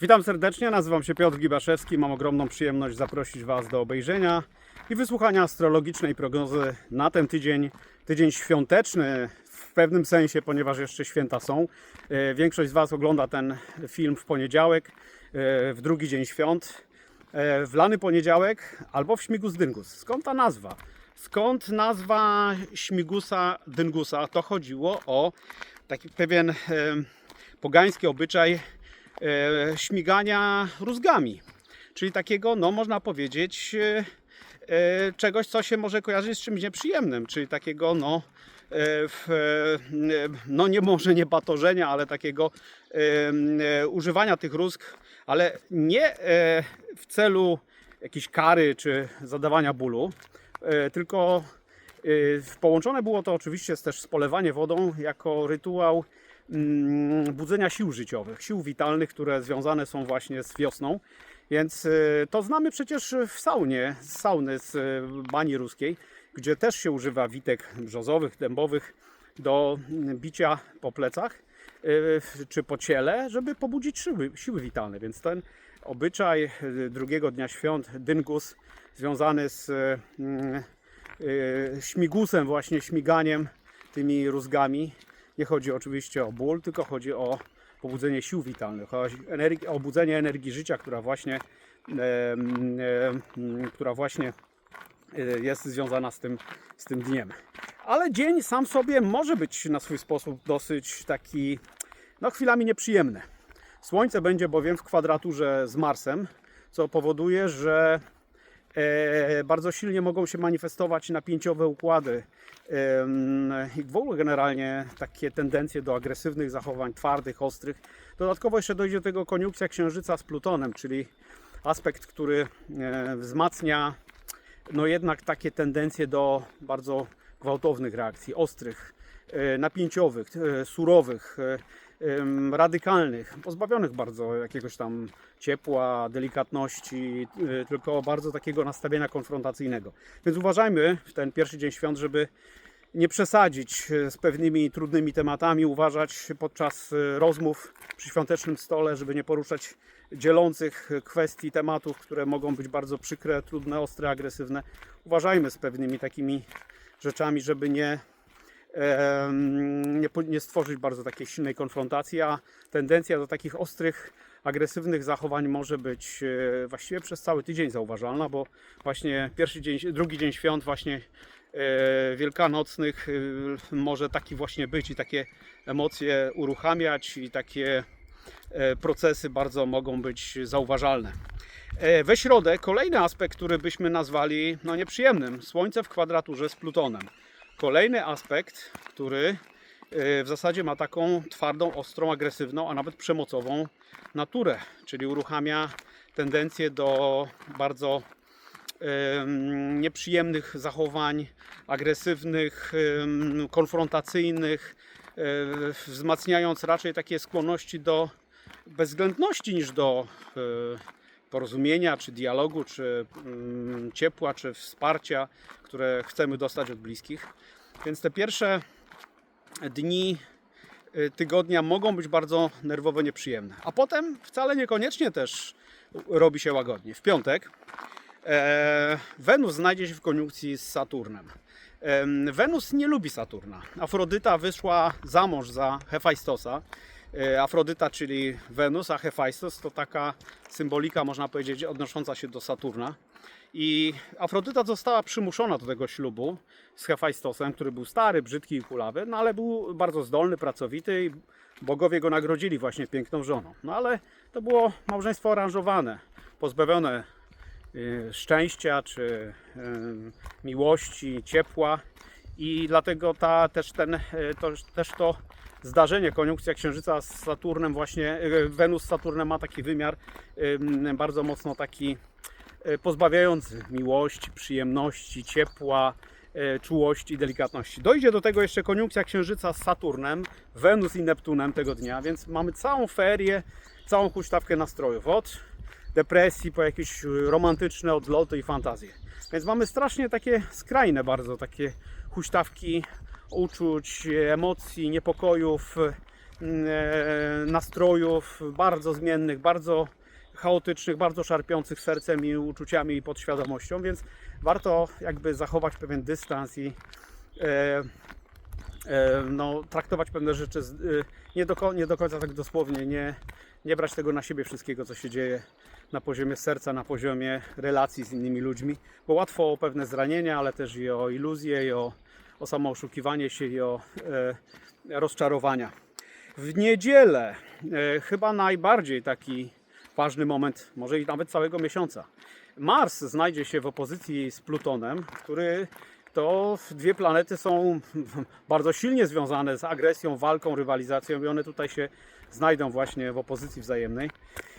Witam serdecznie, nazywam się Piotr Gibaszewski. Mam ogromną przyjemność zaprosić Was do obejrzenia i wysłuchania astrologicznej prognozy na ten tydzień. Tydzień świąteczny w pewnym sensie, ponieważ jeszcze święta są. E, Większość z Was ogląda ten film w poniedziałek, e, w drugi dzień świąt, e, w lany poniedziałek albo w śmigus dyngus. Skąd ta nazwa? Skąd nazwa śmigusa dyngusa? To chodziło o taki pewien pogański obyczaj śmigania rózgami. Czyli takiego, no można powiedzieć, e, e, czegoś, co się może kojarzyć z czymś nieprzyjemnym, czyli takiego, no, e, w, e, no nie może nie batorzenia, ale takiego e, e, używania tych rózg, ale nie e, w celu jakiejś kary czy zadawania bólu, e, tylko e, połączone było to oczywiście też z polewanie wodą jako rytuał budzenia sił życiowych, sił witalnych, które związane są właśnie z wiosną. Więc y, to znamy przecież w saunie, z sauny z y, bani ruskiej, gdzie też się używa witek brzozowych, dębowych do mm, bicia po plecach y, czy po ciele, żeby pobudzić siły, siły witalne. Więc ten obyczaj drugiego dnia świąt, dyngus, związany z mm, śmigusem, właśnie śmiganiem tymi rózgami. Nie chodzi oczywiście o ból, tylko chodzi o pobudzenie sił witalnych, o energii, o budzenie energii życia, która właśnie, em, em, która właśnie e, jest związana z tym, z tym dniem. Ale dzień sam sobie może być na swój sposób dosyć taki, no chwilami nieprzyjemny. Słońce będzie bowiem w kwadraturze z Marsem, co powoduje, że e, bardzo silnie mogą się manifestować napięciowe układy i w ogóle generalnie takie tendencje do agresywnych zachowań, twardych, ostrych. Dodatkowo jeszcze dojdzie do tego koniunkcja Księżyca z Plutonem, czyli aspekt, który e, wzmacnia no jednak takie tendencje do bardzo gwałtownych reakcji, ostrych, e, napięciowych, e, surowych, e, radykalnych, pozbawionych bardzo jakiegoś tam ciepła, delikatności, e, tylko bardzo takiego nastawienia konfrontacyjnego. Więc uważajmy w ten pierwszy dzień świąt, żeby nie przesadzić e, z pewnymi trudnymi tematami, uważać podczas e, rozmów przy świątecznym stole, żeby nie poruszać dzielących kwestii, tematów, które mogą być bardzo przykre, trudne, ostre, agresywne. Uważajmy z pewnymi takimi rzeczami, żeby nie, nie, nie stworzyć bardzo takiej silnej konfrontacji, a tendencja do takich ostrych, agresywnych zachowań może być e, właściwie przez cały tydzień zauważalna, bo właśnie pierwszy dzień, drugi dzień świąt właśnie e, wielkanocnych e, może taki właśnie być i takie emocje uruchamiać i takie procesy bardzo mogą być zauważalne. We środę kolejny aspekt, który byśmy nazwali no, nieprzyjemnym. Słońce w kwadraturze z Plutonem. Kolejny aspekt, który e, w zasadzie ma taką twardą, ostrą, agresywną, a nawet przemocową naturę, czyli uruchamia tendencję do bardzo em, nieprzyjemnych zachowań, agresywnych, konfrontacyjnych, e, wzmacniając raczej takie skłonności do bezwzględności niż do e, porozumienia, czy dialogu, czy mm, ciepła, czy wsparcia, które chcemy dostać od bliskich. Więc te pierwsze dni y, tygodnia mogą być bardzo nerwowo nieprzyjemne. A potem wcale niekoniecznie też robi się łagodnie. W piątek e, Wenus znajdzie się w koniunkcji z Saturnem. Em, Wenus nie lubi Saturna. Afrodyta wyszła za mąż za Hefajstosa. E, Afrodyta, czyli Wenus, a Hefajstos to taka symbolika, można powiedzieć, odnosząca się do Saturna. I Afrodyta została przymuszona do tego ślubu z Hefajstosem, który był stary, brzydki i kulawy, no ale był bardzo zdolny, pracowity i bogowie go nagrodzili właśnie piękną żoną. No ale to było małżeństwo aranżowane, pozbawione y, szczęścia czy y, miłości, ciepła i dlatego ta, też, ten, to, też to zdarzenie, koniunkcja Księżyca z Saturnem właśnie, y, Wenus z Saturnem ma taki wymiar bardzo mocno taki y, pozbawiający miłości, przyjemności, ciepła, y, czułości i delikatności. Dojdzie do tego jeszcze koniunkcja Księżyca z Saturnem, Wenus i Neptunem tego dnia, więc mamy całą ferię, całą huśtawkę nastrojów. Od depresji po jakieś romantyczne odloty i fantazje. Więc mamy strasznie takie skrajne bardzo, takie huśtawki uczuć, emocji, niepokojów, e, nastrojów, bardzo zmiennych, bardzo chaotycznych, bardzo szarpiących sercem i uczuciami i podświadomością, więc warto jakby zachować pewien dystans i e, e, no, traktować pewne rzeczy e, nie, do, nie do końca tak dosłownie, nie, nie brać tego na siebie wszystkiego, co się dzieje na poziomie serca, na poziomie relacji z innymi ludźmi, bo łatwo o pewne zranienia, ale też i o iluzje, i o, o samo oszukiwanie się, i o e, rozczarowania. W niedzielę e, chyba najbardziej taki ważny moment, może i nawet całego miesiąca. Mars znajdzie się w opozycji z Plutonem, który to dwie planety są bardzo silnie związane z agresją, walką, rywalizacją i one tutaj się znajdą właśnie w opozycji wzajemnej.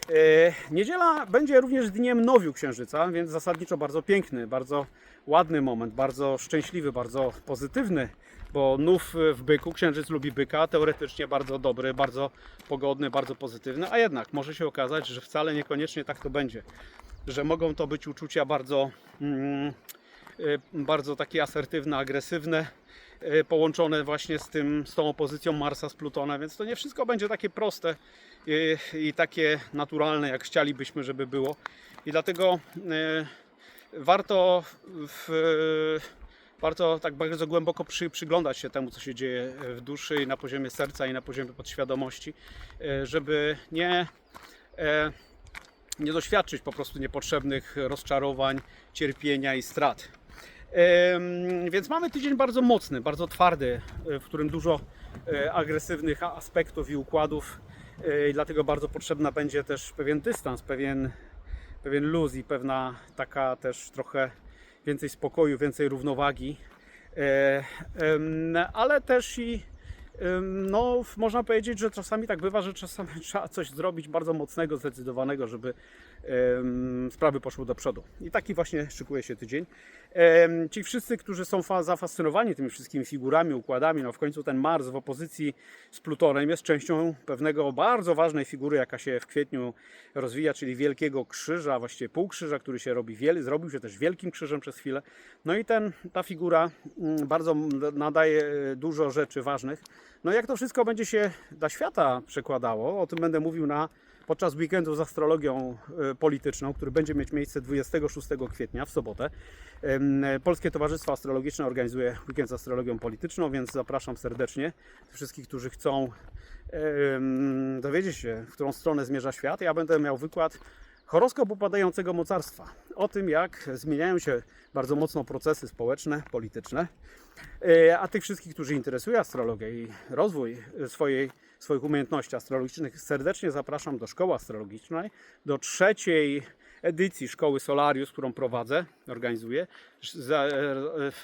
E, Niedziela będzie również dniem nowiu księżyca, więc zasadniczo bardzo piękny, bardzo ładny moment, bardzo szczęśliwy, bardzo pozytywny, bo nów w byku, księżyc lubi byka, teoretycznie bardzo dobry, bardzo pogodny, bardzo pozytywny, a jednak może się okazać, że wcale niekoniecznie tak to będzie, że mogą to być uczucia bardzo, mm, y, bardzo takie asertywne, agresywne, połączone właśnie z tym, z tą opozycją Marsa z Plutona, więc to nie wszystko będzie takie proste i, i takie naturalne, jak chcielibyśmy, żeby było. I dlatego y, warto w, warto tak bardzo głęboko przy, przyglądać się temu, co się dzieje w duszy i na poziomie serca i na poziomie podświadomości, e, żeby nie, e, nie doświadczyć po prostu niepotrzebnych rozczarowań, cierpienia i strat. Więc mamy tydzień bardzo mocny, bardzo twardy, e, w którym dużo e, agresywnych aspektów i układów e, i dlatego bardzo potrzebna będzie też pewien dystans, pewien, pewien luz i pewna taka też trochę więcej spokoju, więcej równowagi, ale też i no, można powiedzieć, że czasami tak bywa, że czasami trzeba coś zrobić bardzo mocnego, zdecydowanego, żeby sprawy poszły do przodu. I taki właśnie szykuje się tydzień. Ci wszyscy, którzy są fa- zafascynowani tymi wszystkimi figurami, układami, no w końcu ten Mars w opozycji z Plutonem jest częścią pewnego bardzo ważnej figury, jaka się w kwietniu rozwija, czyli Wielkiego Krzyża, właściwie półkrzyża, który się robi wiel- zrobił się też Wielkim Krzyżem przez chwilę. No i ten, ta figura mm, bardzo nadaje e, dużo rzeczy ważnych. No jak to wszystko będzie się dla świata przekładało, o tym będę mówił na podczas weekendu z astrologią e, polityczną, który będzie mieć miejsce 26 kwietnia w sobotę. E, Polskie Towarzystwo Astrologiczne organizuje weekend z astrologią polityczną, więc zapraszam serdecznie wszystkich, którzy chcą dowiedzieć się, w którą stronę zmierza świat. Ja będę miał wykład horoskop upadającego mocarstwa. O tym, jak zmieniają się bardzo mocno procesy społeczne, polityczne. E, A tych wszystkich, którzy interesują astrologię i rozwój swojej, swoich umiejętności astrologicznych, serdecznie zapraszam do szkoły astrologicznej, do trzeciej edycji szkoły Solarius, którą prowadzę, organizuję.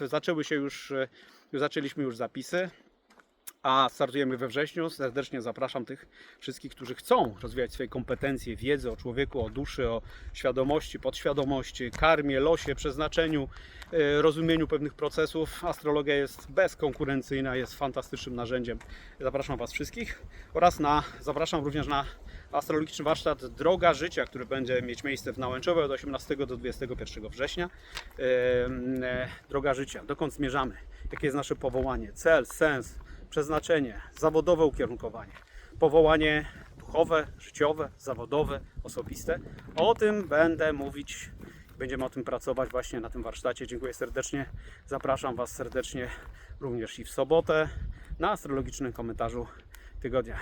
E, zaczęły się już, e, zaczęliśmy już zapisy a startujemy we wrześniu. Serdecznie zapraszam tych wszystkich, którzy chcą rozwijać swoje kompetencje, wiedzę o człowieku, o duszy, o świadomości, podświadomości, karmie, losie, przeznaczeniu, e, rozumieniu pewnych procesów. Astrologia jest bezkonkurencyjna, jest fantastycznym narzędziem. Zapraszam Was wszystkich oraz na, zapraszam również na astrologiczny warsztat Droga Życia, który będzie mieć miejsce w Nałęczowie od 18 do 21 września. Em, e, Droga Życia, dokąd zmierzamy? Jakie jest nasze powołanie, cel, sens, przeznaczenie, zawodowe ukierunkowanie, powołanie duchowe, życiowe, zawodowe, osobiste. O tym będę mówić, będziemy o tym pracować właśnie na tym warsztacie. Dziękuję serdecznie. Zapraszam Was serdecznie również i w sobotę na astrologicznym komentarzu tygodnia.